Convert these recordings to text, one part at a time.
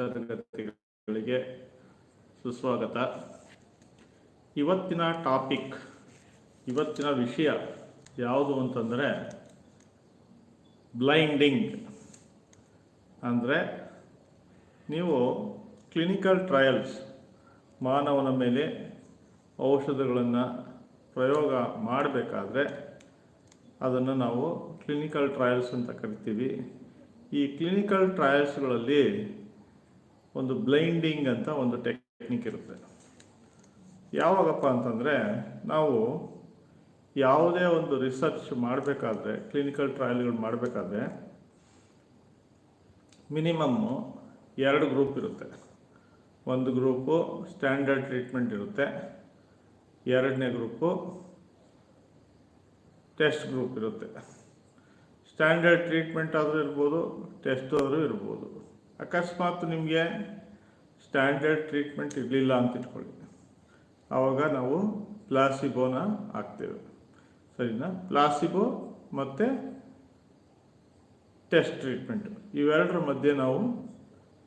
ತರಗತಿಗಳಿಗೆ ಸುಸ್ವಾಗತ. ಇವತ್ತಿನ ಟಾಪಿಕ್, ಇವತ್ತಿನ ವಿಷಯ ಯಾವುದು ಅಂತಂದರೆ ಬ್ಲೈಂಡಿಂಗ್. ಅಂದರೆ ನೀವು ಕ್ಲಿನಿಕಲ್ ಟ್ರಯಲ್ಸ್, ಮಾನವನ ಮೇಲೆ ಔಷಧಗಳನ್ನು ಪ್ರಯೋಗ ಮಾಡಬೇಕಾದ್ರೆ ಅದನ್ನು ನಾವು ಕ್ಲಿನಿಕಲ್ ಟ್ರಯಲ್ಸ್ ಅಂತ ಕರಿತೀವಿ. ಈ ಕ್ಲಿನಿಕಲ್ ಟ್ರಯಲ್ಸ್ಗಳಲ್ಲಿ ಒಂದು ಬ್ಲೈಂಡಿಂಗ್ ಅಂತ ಒಂದು ಟೆಕ್ನಿಕ್ ಇರುತ್ತೆ. ಯಾವಾಗಪ್ಪ ಅಂತಂದರೆ ನಾವು ಯಾವುದೇ ಒಂದು ರಿಸರ್ಚ್ ಮಾಡಬೇಕಾದ್ರೆ ಕ್ಲಿನಿಕಲ್ ಟ್ರಯಲ್ಗಳು ಮಾಡಬೇಕಾದ್ರೆ ಮಿನಿಮಮ್ಮು ಎರಡು ಗ್ರೂಪ್ ಇರುತ್ತೆ. ಒಂದು ಗ್ರೂಪು ಸ್ಟ್ಯಾಂಡರ್ಡ್ ಟ್ರೀಟ್ಮೆಂಟ್ ಇರುತ್ತೆ. ಎರಡನೇ ಗ್ರೂಪು ಟೆಸ್ಟ್ ಗ್ರೂಪ್ ಇರುತ್ತೆ. ಸ್ಟ್ಯಾಂಡರ್ಡ್ ಟ್ರೀಟ್ಮೆಂಟ್ ಆದರೂ ಇರ್ಬೋದು ಟೆಸ್ಟ್ ಆದರೂ ಇರ್ಬೋದು. ಅಕಸ್ಮಾತ್ ನಿಮಗೆ ಸ್ಟ್ಯಾಂಡರ್ಡ್ ಟ್ರೀಟ್ಮೆಂಟ್ ಇರಲಿಲ್ಲ ಅಂತ ಇಟ್ಕೊಳ್ಳಿ. ಆವಾಗ ನಾವು ಪ್ಲಾಸಿಬೋನ ಹಾಕ್ತೇವೆ. ಸರಿನಾ? ಪ್ಲಾಸಿಬೋ ಮತ್ತು ಟೆಸ್ಟ್ ಟ್ರೀಟ್ಮೆಂಟ್. ಇವೆರಡರ ಮಧ್ಯೆ ನಾವು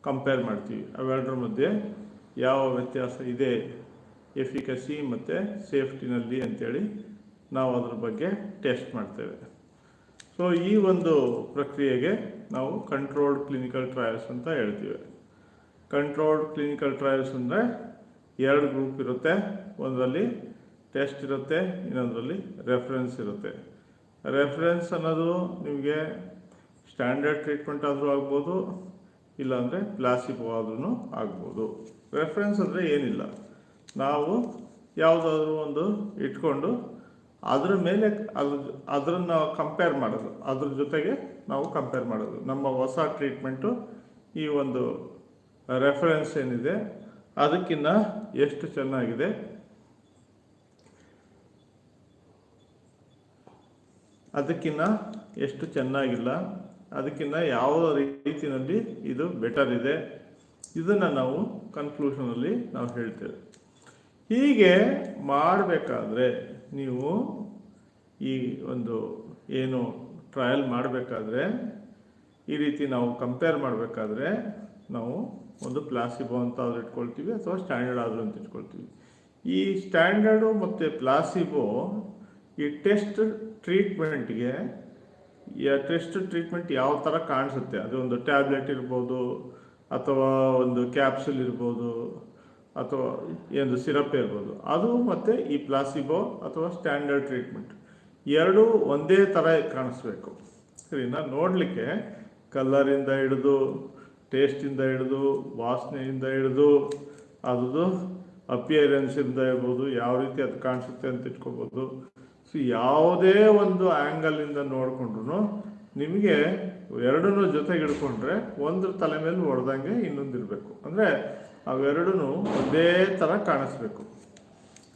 ಕಂಪೇರ್ ಮಾಡ್ತೀವಿ. ಅವೆರಡರ ಮಧ್ಯೆ ಯಾವ ವ್ಯತ್ಯಾಸ ಇದೆ? ಎಫಿಕಸಿ ಮತ್ತು ಸೇಫ್ಟಿನಲ್ಲಿ ಅಂತೇಳಿ ನಾವು ಅದ್ರ ಬಗ್ಗೆ ಟೆಸ್ಟ್ ಮಾಡ್ತೇವೆ. ಸೊ ಈ ಒಂದು ಪ್ರಕ್ರಿಯೆಗೆ ನಾವು ಕಂಟ್ರೋಲ್ಡ್ ಕ್ಲಿನಿಕಲ್ ಟ್ರಯಲ್ಸ್ ಅಂತ ಹೇಳ್ತೀವಿ. ಕಂಟ್ರೋಲ್ಡ್ ಕ್ಲಿನಿಕಲ್ ಟ್ರಯಲ್ಸ್ ಅಂದರೆ ಎರಡು ಗ್ರೂಪ್ ಇರುತ್ತೆ. ಒಂದರಲ್ಲಿ ಟೆಸ್ಟ್ ಇರುತ್ತೆ, ಇನ್ನೊಂದರಲ್ಲಿ ರೆಫರೆನ್ಸ್ ಇರುತ್ತೆ. ರೆಫರೆನ್ಸ್ ಅನ್ನೋದು ನಿಮಗೆ ಸ್ಟ್ಯಾಂಡರ್ಡ್ ಟ್ರೀಟ್ಮೆಂಟ್ ಆದರೂ ಆಗ್ಬೋದು, ಇಲ್ಲಾಂದರೆ ಪ್ಲಾಸಿಬೋ ಆದ್ರೂ ಆಗ್ಬೋದು. ರೆಫರೆನ್ಸ್ ಅಂದರೆ ಏನಿಲ್ಲ. ನಾವು ಯಾವುದಾದ್ರೂ ಒಂದು ಇಟ್ಕೊಂಡು ಅದ್ರ ಮೇಲೆ ಅದ್ರ ಅದನ್ನು ಕಂಪೇರ್ ಮಾಡೋದು. ಅದ್ರ ಜೊತೆಗೆ ನಾವು ಕಂಪೇರ್ ಮಾಡೋದು. ನಮ್ಮ ಹೊಸ ಟ್ರೀಟ್ಮೆಂಟು ಈ ಒಂದು ರೆಫರೆನ್ಸ್ ಏನಿದೆ ಅದಕ್ಕಿಂತ ಎಷ್ಟು ಚೆನ್ನಾಗಿದೆ. ಅದಕ್ಕಿಂತ ಎಷ್ಟು ಚೆನ್ನಾಗಿಲ್ಲ. ಅದಕ್ಕಿಂತ ಯಾವ ರೀತಿಯಲ್ಲಿ ಇದು ಬೆಟರ್ ಇದೆ. ಇದನ್ನು ನಾವು ಕನ್ಕ್ಲೂಷನಲ್ಲಿ ನಾವು ಹೇಳ್ತೇವೆ. ಹೀಗೆ ಮಾಡಬೇಕಾದ್ರೆ ನೀವು ಈ ಒಂದು ಏನು ಟ್ರಯಲ್ ಮಾಡಬೇಕಾದ್ರೆ ಈ ರೀತಿ ನಾವು ಕಂಪೇರ್ ಮಾಡಬೇಕಾದ್ರೆ ನಾವು ಒಂದು ಪ್ಲಾಸಿಬೋ ಅಂತ ಆದರೂ ಇಟ್ಕೊಳ್ತೀವಿ ಅಥವಾ ಸ್ಟ್ಯಾಂಡರ್ಡ್ ಆದರೂ ಅಂತ ಇಟ್ಕೊಳ್ತೀವಿ. ಈ ಸ್ಟ್ಯಾಂಡರ್ಡು ಮತ್ತು ಪ್ಲಾಸಿಬೋ ಈ ಟೆಸ್ಟ್ ಟ್ರೀಟ್ಮೆಂಟ್ಗೆ ಟೆಸ್ಟ್ ಟ್ರೀಟ್ಮೆಂಟ್ ಯಾವ ಥರ ಕಾಣಿಸುತ್ತೆ? ಅದು ಒಂದು ಟ್ಯಾಬ್ಲೆಟ್ ಇರ್ಬೋದು ಅಥವಾ ಒಂದು ಕ್ಯಾಪ್ಸುಲ್ ಇರ್ಬೋದು ಅಥವಾ ಒಂದು ಸಿರಪ್ ಇರ್ಬೋದು. ಅದು ಮತ್ತು ಈ ಪ್ಲಾಸಿಬೋ ಅಥವಾ ಸ್ಟ್ಯಾಂಡರ್ಡ್ ಟ್ರೀಟ್ಮೆಂಟ್ ಎರಡೂ ಒಂದೇ ಥರ ಕಾಣಿಸ್ಬೇಕು. ಸರಿನಾ? ನೋಡಲಿಕ್ಕೆ ಕಲ್ಲರಿಂದ ಹಿಡಿದು, ಟೇಸ್ಟಿಂದ ಹಿಡಿದು, ವಾಸನೆಯಿಂದ ಹಿಡಿದು ಅದು ಅಪಿಯರೆನ್ಸಿಂದ ಇರ್ಬೋದು, ಯಾವ ರೀತಿ ಅದು ಕಾಣಿಸುತ್ತೆ ಅಂತ ಇಟ್ಕೋಬೋದು. ಸೊ ಯಾವುದೇ ಒಂದು ಆ್ಯಂಗಲಿಂದ ನೋಡಿಕೊಂಡ್ರು ನಿಮಗೆ ಎರಡನ್ನೂ ಜೊತೆಗೆ ಹಿಡ್ಕೊಂಡ್ರೆ ಒಂದ್ರ ತಲೆ ಮೇಲೆ ಹೊಡೆದಂಗೆ ಇನ್ನೊಂದು ಇರಬೇಕು. ಅಂದರೆ ಅವೆರಡೂ ಒಂದೇ ಥರ ಕಾಣಿಸ್ಬೇಕು.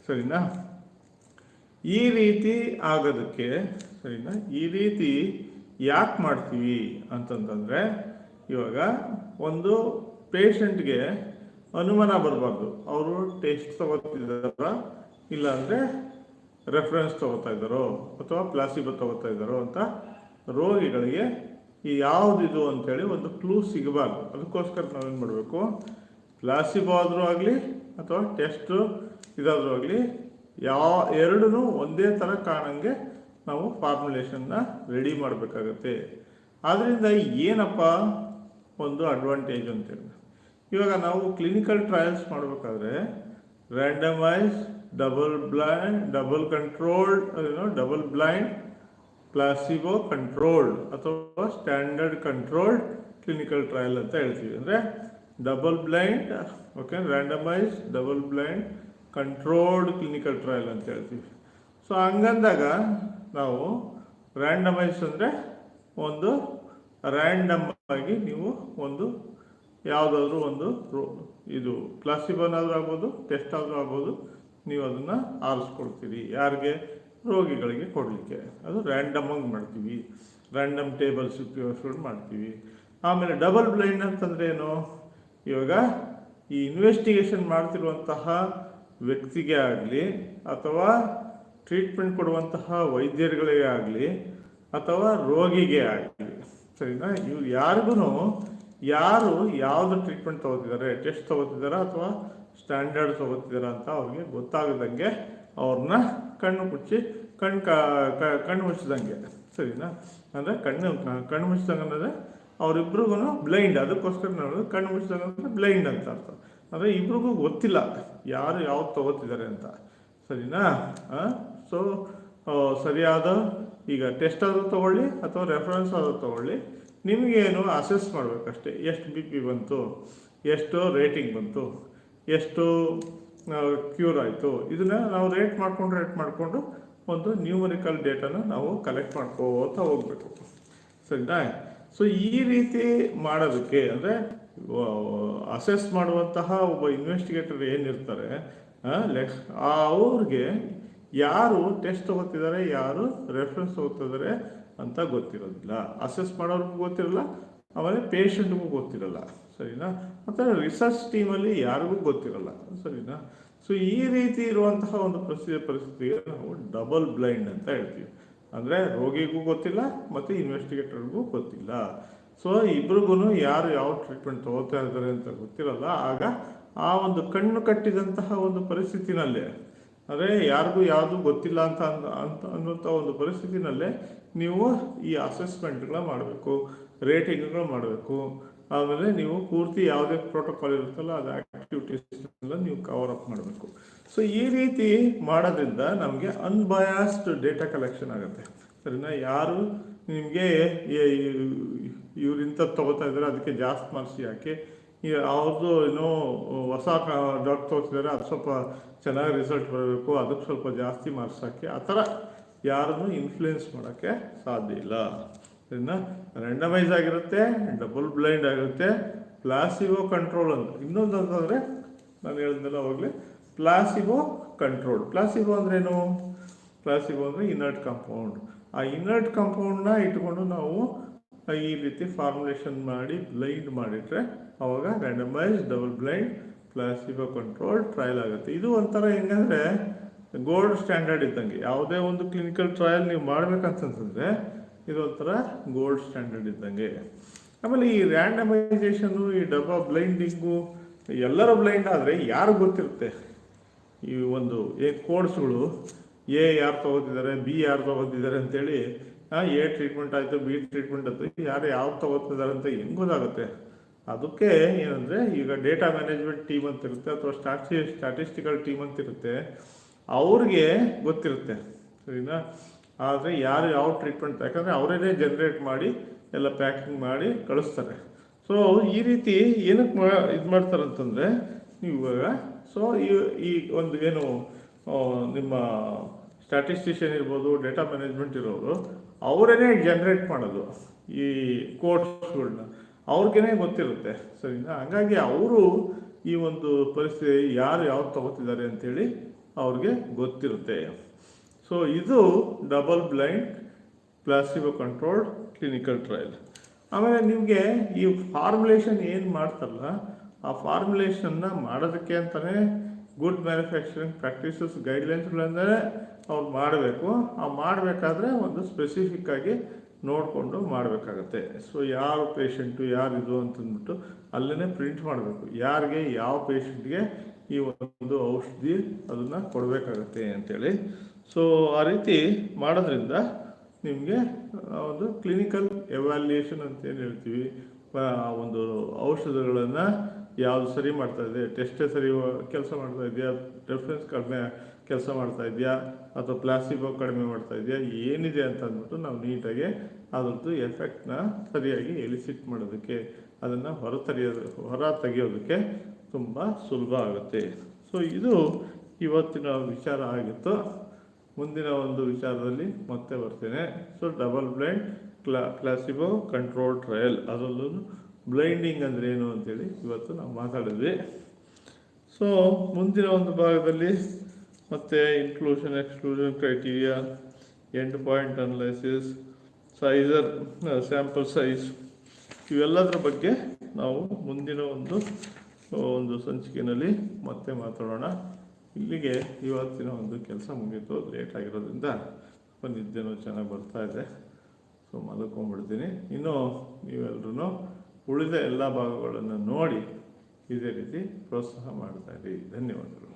ಸರಿನಾ? ಈ ರೀತಿ ಆಗೋದಕ್ಕೆ, ಸರಿನಾ? ಈ ರೀತಿ ಯಾಕೆ ಮಾಡ್ತೀವಿ ಅಂತಂತಂದರೆ, ಇವಾಗ ಒಂದು ಪೇಷಂಟ್ಗೆ ಅನುಮಾನ ಬರಬಾರ್ದು. ಅವರು ಟೆಸ್ಟ್ ತಗೋತಿದ್ದಾರ? ಇಲ್ಲಾಂದರೆ ರೆಫರೆನ್ಸ್ ತಗೋತಾ ಇದ್ದಾರೋ? ಅಥವಾ ಪ್ಲಾಸಿಬೋ ತಗೋತಾ ಇದ್ದಾರೋ ಅಂತ ರೋಗಿಗಳಿಗೆ ಈ ಯಾವುದಿದು ಅಂತೇಳಿ ಒಂದು ಕ್ಲೂ ಸಿಗಬಾರ್ದು. ಅದಕ್ಕೋಸ್ಕರ ನಾವೇನು ಮಾಡಬೇಕು? ಪ್ಲಾಸಿಬೋ ಆದರೂ ಆಗಲಿ ಅಥವಾ ಟೆಸ್ಟು ಇದಾದರೂ ಆಗಲಿ ಯಾವ ಎರಡೂ ಒಂದೇ ಥರ ಕಾಣಂಗೆ ನಾವು ಫಾರ್ಮುಲೇಷನ್ನ ರೆಡಿ ಮಾಡಬೇಕಾಗತ್ತೆ. ಆದ್ದರಿಂದ ಏನಪ್ಪ ಒಂದು ಅಡ್ವಾಂಟೇಜ್ ಅಂತೇಳಿ ಇವಾಗ ನಾವು ಕ್ಲಿನಿಕಲ್ ಟ್ರಯಲ್ಸ್ ಮಾಡಬೇಕಾದ್ರೆ randomise double blind double controlled ಏನೋ ಡಬಲ್ ಬ್ಲೈಂಡ್ ಪ್ಲಾಸಿಬೋ ಕಂಟ್ರೋಲ್ಡ್ ಅಥವಾ ಸ್ಟ್ಯಾಂಡರ್ಡ್ ಕಂಟ್ರೋಲ್ಡ್ ಕ್ಲಿನಿಕಲ್ ಟ್ರಯಲ್ ಅಂತ ಹೇಳ್ತೀವಿ. ಅಂದರೆ double blind okay randomise double blind controlled clinical trial ಅಂತ ಹೇಳ್ತೀವಿ. ಸೊ ಹಂಗಂದಾಗ ನಾವು ರ್ಯಾಂಡಮೈಸ್ ಅಂದರೆ ಒಂದು ರ್ಯಾಂಡಮ್ ಆಗಿ ನೀವು ಒಂದು ಯಾವುದಾದ್ರೂ ಒಂದು ಇದು ಪ್ಲಾಸಿಬನಾದರೂ ಆಗ್ಬೋದು ಟೆಸ್ಟ್ ಆದರೂ ಆಗ್ಬೋದು, ನೀವು ಅದನ್ನು ಆರಿಸ್ಕೊಡ್ತೀರಿ ಯಾರಿಗೆ? ರೋಗಿಗಳಿಗೆ ಕೊಡಲಿಕ್ಕೆ. ಅದು ರ್ಯಾಂಡಮ್ ಆಗಿ ಮಾಡ್ತೀವಿ. ರ್ಯಾಂಡಮ್ ಟೇಬಲ್ಸ್ ಉಪಯೋಗಿಸ್ಕೊಂಡು ಮಾಡ್ತೀವಿ. ಆಮೇಲೆ ಡಬಲ್ ಬ್ಲೈಂಡ್ ಅಂತಂದ್ರೆ ಏನು? ಇವಾಗ ಈ ಇನ್ವೆಸ್ಟಿಗೇಷನ್ ಮಾಡ್ತಿರುವಂತಹ ವ್ಯಕ್ತಿಗೆ ಆಗಲಿ ಅಥವಾ ಟ್ರೀಟ್ಮೆಂಟ್ ಕೊಡುವಂತಹ ವೈದ್ಯರುಗಳಿಗೆ ಆಗಲಿ ಅಥವಾ ರೋಗಿಗೆ ಆಗಲಿ, ಸರಿನಾ? ಇವ್ರು ಯಾರಿಗೂ ಯಾರು ಯಾವುದು ಟ್ರೀಟ್ಮೆಂಟ್ ತೊಗೋತಿದ್ದಾರೆ ಟೆಸ್ಟ್ ತಗೋತಿದ್ದಾರಾ ಅಥವಾ ಸ್ಟ್ಯಾಂಡರ್ಡ್ ತಗೋತಿದ್ದಾರಾ ಅಂತ ಅವ್ರಿಗೆ ಗೊತ್ತಾಗದಂಗೆ ಅವ್ರನ್ನ ಕಣ್ಣು ಮುಚ್ಚಿ ಕಣ್ಣು ಕಣ್ಣು ಮುಚ್ಚಿದಂಗೆ, ಸರಿನಾ? ಅಂದರೆ ಕಣ್ಣು ಕಣ್ಣು ಮುಚ್ಚಿದಂಗೆ ಅಂದರೆ ಅವರಿಬ್ರಿಗೂ ಬ್ಲೈಂಡ್ ಅದಕ್ಕೋಸ್ಕರ ನಾವು ಕಣ್ಣು ಮುಚ್ಚಿದಂಗೆ ಅಂದರೆ ಬ್ಲೈಂಡ್ ಅಂತ ಅರ್ಥ. ಅಂದರೆ ಇಬ್ರಿಗೂ ಗೊತ್ತಿಲ್ಲ. ಯಾರು ಯಾವ್ದು ತಗೋತಿದ್ದಾರೆ ಅಂತ. ಸರಿನಾ? ಸೊ ಸರಿಯಾದ ಈಗ ಟೆಸ್ಟ್ ಆದರೂ ತಗೊಳ್ಳಿ ಅಥವಾ ರೆಫರೆನ್ಸ್ ಆದರೂ ತಗೊಳ್ಳಿ. ನಿಮಗೇನು ಅಸೆಸ್ ಮಾಡಬೇಕಷ್ಟೇ. ಎಷ್ಟು ಬಿ ಪಿ ಬಂತು? ಎಷ್ಟು ರೇಟಿಂಗ್ ಬಂತು? ಎಷ್ಟು ಕ್ಯೂರ್ ಆಯಿತು? ಇದನ್ನು ನಾವು ರೇಟ್ ಮಾಡಿಕೊಂಡು ರೇಟ್ ಮಾಡಿಕೊಂಡು ಒಂದು ನ್ಯೂಮರಿಕಲ್ ಡೇಟಾನ ನಾವು ಕಲೆಕ್ಟ್ ಮಾಡ್ಕೋತಾ ಹೋಗಬೇಕು. ಸರಿನಾ? ಸೊ ಈ ರೀತಿ ಮಾಡೋದಕ್ಕೆ ಅಂದರೆ ಅಸೆಸ್ ಮಾಡುವಂತಹ ಒಬ್ಬ ಇನ್ವೆಸ್ಟಿಗೇಟರ್ ಏನಿರ್ತಾರೆ ಲೆಕ್ಸ್ ಅವ್ರಿಗೆ ಯಾರು ಟೆಸ್ಟ್ ತಗೋತಿದ್ದಾರೆ, ಯಾರು ರೆಫರೆನ್ಸ್ ತಗೋತಿದ್ದಾರೆ ಅಂತ ಗೊತ್ತಿರೋದಿಲ್ಲ. ಅಸೆಸ್ ಮಾಡೋರ್ಗೂ ಗೊತ್ತಿರಲ್ಲ, ಆಮೇಲೆ ಪೇಷಂಟ್ಗೂ ಗೊತ್ತಿರಲ್ಲ. ಸರಿನಾ? ಮತ್ತು ರಿಸರ್ಚ್ ಟೀಮಲ್ಲಿ ಯಾರಿಗೂ ಗೊತ್ತಿರಲ್ಲ. ಸರಿನಾ? ಸೊ ಈ ರೀತಿ ಇರುವಂತಹ ಒಂದು ಪರಿಸ್ಥಿತಿ ಪರಿಸ್ಥಿತಿಗೆ ನಾವು ಡಬಲ್ ಬ್ಲೈಂಡ್ ಅಂತ ಹೇಳ್ತೀವಿ. ಅಂದರೆ ರೋಗಿಗೂ ಗೊತ್ತಿಲ್ಲ ಮತ್ತು ಇನ್ವೆಸ್ಟಿಗೇಟರ್ಗೂ ಗೊತ್ತಿಲ್ಲ. ಸೊ ಇಬ್ರಿಗೂ ಯಾರು ಯಾವ ಟ್ರೀಟ್ಮೆಂಟ್ ತಗೋತಾ ಇದ್ದಾರೆ ಅಂತ ಗೊತ್ತಿರಲ್ಲ. ಆಗ ಆ ಒಂದು ಕಣ್ಣು ಕಟ್ಟಿದಂತಹ ಒಂದು ಪರಿಸ್ಥಿತಿನಲ್ಲೇ, ಅಂದರೆ ಯಾರಿಗೂ ಯಾವುದು ಗೊತ್ತಿಲ್ಲ ಅಂತ ಅಂತ ಅನ್ನುವಂಥ ಒಂದು ಪರಿಸ್ಥಿತಿನಲ್ಲೇ ನೀವು ಈ ಅಸೆಸ್ಮೆಂಟ್ಗಳ ಮಾಡಬೇಕು ರೇಟಿಂಗ್ಗಳು ಮಾಡಬೇಕು. ಆಮೇಲೆ ನೀವು ಪೂರ್ತಿ ಯಾವುದೇ ಪ್ರೋಟೋಕಾಲ್ ಇರುತ್ತಲ್ಲ, ಅದು ಆಕ್ಟಿವಿಟೀಸ್ ಎಲ್ಲ ನೀವು ಕವರ್ ಅಪ್ ಮಾಡಬೇಕು. ಸೊ ಈ ರೀತಿ ಮಾಡೋದ್ರಿಂದ ನಮಗೆ ಅನ್ಬಯಾಸ್ಡ್ ಡೇಟಾ ಕಲೆಕ್ಷನ್ ಆಗುತ್ತೆ. ಸರಿನಾ? ಯಾರು ನಿಮಗೆ ಇವ್ರು ತೊಗೋತಾ ಇದ್ದಾರೆ, ಅದಕ್ಕೆ ಜಾಸ್ತಿ ಮಾರ್ಕ್ಸ್ ಯಾಕೆ ಅವ್ರದ್ದು ಏನೋ ಹೊಸ ಡಾಕ್ಟರ್ ತಗೋತಿದ್ದಾರೆ ಅದು ಸ್ವಲ್ಪ ಚೆನ್ನಾಗಿ ರಿಸಲ್ಟ್ ಬರಬೇಕು ಅದಕ್ಕೆ ಸ್ವಲ್ಪ ಜಾಸ್ತಿ ಮಾರ್ಕ್ಸ್ ಹಾಕಿ, ಆ ಥರ ಯಾರನ್ನು ಇನ್ಫ್ಲೂಯೆನ್ಸ್ ಮಾಡೋಕ್ಕೆ ಸಾಧ್ಯ ಇಲ್ಲ. ಸರಿನಾ? ರ್ಯಾಂಡಮೈಸ್ ಆಗಿರುತ್ತೆ ಡಬಲ್ ಬ್ಲೈಂಡ್ ಆಗಿರುತ್ತೆ ಪ್ಲಾಸಿವೋ ಕಂಟ್ರೋಲ್ ಅಂತ. ಇನ್ನೊಂದು ಅಂತಂದರೆ ನಾನು ಹೇಳಿದ್ನಲ್ಲ ಅವಾಗಲೇ ಪ್ಲಾಸಿಬೋ ಕಂಟ್ರೋಲ್. ಪ್ಲಾಸಿಬೋ ಅಂದ್ರೇನು? ಪ್ಲಾಸಿಬೋ ಅಂದರೆ ಇನರ್ಟ್ ಕಾಂಪೌಂಡ್. ಆ ಇನರ್ಟ್ ಕಾಂಪೌಂಡ್ನ ಇಟ್ಕೊಂಡು ನಾವು ಈ ರೀತಿ ಫಾರ್ಮುಲೇಷನ್ ಮಾಡಿ ಬ್ಲೈಂಡ್ ಮಾಡಿಟ್ರೆ ಅವಾಗ randomise double blind placebo control, trial ಆಗುತ್ತೆ. ಇದು ಒಂಥರ ಹೆಂಗಂದರೆ ಗೋಲ್ಡ್ ಸ್ಟ್ಯಾಂಡರ್ಡ್ ಇದ್ದಂಗೆ. ಯಾವುದೇ ಒಂದು ಕ್ಲಿನಿಕಲ್ ಟ್ರಯಲ್ ನೀವು ಮಾಡ್ಬೇಕಂತಂತಂದ್ರೆ ಇದು ಒಂಥರ ಗೋಲ್ಡ್ ಸ್ಟ್ಯಾಂಡರ್ಡ್ ಇದ್ದಂಗೆ. ಆಮೇಲೆ ಈ ರ್ಯಾಂಡಮೈಸೇಷನು ಈ ಡಬಲ್ ಬ್ಲೈಂಡಿಂಗು ಎಲ್ಲರೂ ಬ್ಲೈಂಡ್ ಆದರೆ ಯಾರು ಗೊತ್ತಿರುತ್ತೆ? ಈ ಒಂದು ಏ ಕೋರ್ಸ್ಗಳು ಎ ಯಾರು ತಗೋತಿದ್ದಾರೆ ಬಿ ಯಾರು ತಗೋತಿದ್ದಾರೆ ಅಂತೇಳಿ ಎ ಟ್ರೀಟ್ಮೆಂಟ್ ಆಯಿತು, ಬಿ ಟ್ರೀಟ್ಮೆಂಟ್ ಆಯಿತು ಯಾರು ಯಾವ್ದು ತಗೋತಿದ್ದಾರೆ ಅಂತ ಹೆಂಗ್ ಗೊತ್ತಾಗುತ್ತೆ? ಅದಕ್ಕೆ ಏನಂದರೆ ಈಗ ಡೇಟಾ ಮ್ಯಾನೇಜ್ಮೆಂಟ್ ಟೀಮ್ ಅಂತ ಇರುತ್ತೆ ಅಥವಾ ಸ್ಟಾಟಿ, ಸ್ಟಾಟಿಸ್ಟಿಕಲ್ ಟೀಮ್ ಅಂತ ಇರುತ್ತೆ, ಅವ್ರಿಗೆ ಗೊತ್ತಿರುತ್ತೆ, ಸರಿನಾ? ಆದರೆ ಯಾರು ಯಾವ ಟ್ರೀಟ್ಮೆಂಟ್, ಯಾಕಂದರೆ ಅವರೇ ಜನ್ರೇಟ್ ಮಾಡಿ, ಎಲ್ಲ ಪ್ಯಾಕಿಂಗ್ ಮಾಡಿ ಕಳಿಸ್ತಾರೆ. ಸೊ ಈ ರೀತಿ ಏನಕ್ಕೆ ಮಾ, ಇದು ಮಾಡ್ತಾರೆ ಅಂತಂದರೆ ನೀವು ಇವಾಗ ಸೊ ಈ ಈ ಒಂದು ಏನು ನಿಮ್ಮ ಸ್ಟ್ಯಾಟಿಸ್ಟಿಷಿಯನ್ ಇರ್ಬೋದು ಡೇಟಾ ಮ್ಯಾನೇಜ್ಮೆಂಟ್ ಇರೋರು, ಅವರೇನೇ ಜನ್ರೇಟ್ ಮಾಡೋದು, ಈ ಕೋರ್ಸ್ಗಳನ್ನ ಅವ್ರಿಗೇನೆ ಗೊತ್ತಿರುತ್ತೆ, ಸರಿನಾ? ಹಾಗಾಗಿ ಅವರು ಈ ಒಂದು ಪರಿಸ್ಥಿತಿ ಯಾರು ಯಾವ್ದು ತಗೋತಿದ್ದಾರೆ ಅಂತೇಳಿ ಅವ್ರಿಗೆ ಗೊತ್ತಿರುತ್ತೆ. ಸೊ ಇದು double blind placebo controlled clinical trial ಆಮೇಲೆ ನಿಮಗೆ ಈ ಫಾರ್ಮುಲೇಷನ್ ಏನು ಮಾಡ್ತಾರಲ್ಲ ಆ ಫಾರ್ಮುಲೇಷನ್ನ ಮಾಡೋದಕ್ಕೆ ಅಂತಲೇ ಗುಡ್ ಮ್ಯಾನುಫ್ಯಾಕ್ಚರಿಂಗ್ ಪ್ರಾಕ್ಟೀಸಸ್ ಗೈಡ್ಲೈನ್ಸ್ಗಳಂದರೆ ಅವ್ರು ಮಾಡಬೇಕು. ಆ ಮಾಡಬೇಕಾದ್ರೆ ಒಂದು ಸ್ಪೆಸಿಫಿಕ್ ಆಗಿ ನೋಡಿಕೊಂಡು ಮಾಡಬೇಕಾಗತ್ತೆ. ಸೊ ಯಾರು ಪೇಷಂಟು ಯಾರಿದು ಅಂತಂದ್ಬಿಟ್ಟು ಅಲ್ಲೇ ಪ್ರಿಂಟ್ ಮಾಡಬೇಕು. ಯಾರಿಗೆ, ಯಾವ ಪೇಷಂಟ್ಗೆ ಈ ಒಂದು ಔಷಧಿ ಅದನ್ನು ಕೊಡಬೇಕಾಗತ್ತೆ ಅಂತೇಳಿ. ಸೊ ಆ ರೀತಿ ಮಾಡೋದ್ರಿಂದ ನಿಮಗೆ ಒಂದು ಕ್ಲಿನಿಕಲ್ ಎವ್ಯಾಲ್ಯೂಯೇಷನ್ ಅಂತ ಏನು ಹೇಳ್ತೀವಿ ಒಂದು ಔಷಧಗಳನ್ನು ಯಾವುದು ಸರಿ ಮಾಡ್ತಾ ಇದೆ ಟೆಸ್ಟೇ ಸರಿ ಕೆಲಸ ಮಾಡ್ತಾ ಇದೆಯಾ? ರೆಫರೆನ್ಸ್ ಕಡಿಮೆ ಕೆಲಸ ಮಾಡ್ತಾ ಇದೆಯಾ? ಅಥವಾ ಪ್ಲಾಸಿಬೋ ಕಡಿಮೆ ಮಾಡ್ತಾ ಇದೆಯಾ? ಏನಿದೆ ಅಂತ ಅಂದ್ಬಿಟ್ಟು ನಾವು ನೀಟಾಗಿ ಅದ್ರದ್ದು ಎಫೆಕ್ಟ್ನ ಸರಿಯಾಗಿ ಎಲಿಸಿಟ್ ಮಾಡೋದಕ್ಕೆ, ಅದನ್ನು ಹೊರ ತೆಗೆಯೋದು ಹೊರ ತೆಗೆಯೋದಕ್ಕೆ ತುಂಬ ಸುಲಭ ಆಗುತ್ತೆ. ಸೊ ಇದು ಇವತ್ತಿನ ವಿಚಾರ ಆಗಿತ್ತು. ಮುಂದಿನ ಒಂದು ವಿಚಾರದಲ್ಲಿ ಮತ್ತೆ ಬರ್ತೇನೆ. ಸೊ ಡಬಲ್ ಬ್ಲೈಂಡ್ ಕ್ಲಾ ಕ್ಲಾಸಿಬೋ ಕಂಟ್ರೋಲ್ ಟ್ರಯಲ್ ಅದರಲ್ಲೂ ಬ್ಲೈಂಡಿಂಗ್ ಅಂದರೆ ಏನು ಅಂತೇಳಿ ಇವತ್ತು ನಾವು ಮಾತಾಡಿದ್ವಿ. ಸೊ ಮುಂದಿನ ಒಂದು ಭಾಗದಲ್ಲಿ ಮತ್ತೆ inclusion exclusion criteria end point analysis ಸೈಜರ್ sample size ಇವೆಲ್ಲದರ ಬಗ್ಗೆ ನಾವು ಮುಂದಿನ ಒಂದು ಒಂದು ಸಂಚಿಕೆಯಲ್ಲಿ ಮತ್ತೆ ಮಾತಾಡೋಣ. ಇಲ್ಲಿಗೆ ಇವತ್ತಿನ ಒಂದು ಕೆಲಸ ಮುಗೀತು. ಲೇಟ್ ಆಗಿರೋದ್ರಿಂದ ನಿದ್ದೆನೂ ಚೆನ್ನಾಗಿ ಬರ್ತಾ ಇದೆ. ಸೊ ಮಲ್ಕೊಂಡ್ಬಿಡ್ತೀನಿ. ಇನ್ನು ನೀವೆಲ್ಲರೂ ಉಳಿದ ಎಲ್ಲ ಭಾಗಗಳನ್ನು ನೋಡಿ ಇದೇ ರೀತಿ ಪ್ರೋತ್ಸಾಹ ಮಾಡ್ತಾ ಇರಿ. ಧನ್ಯವಾದಗಳು.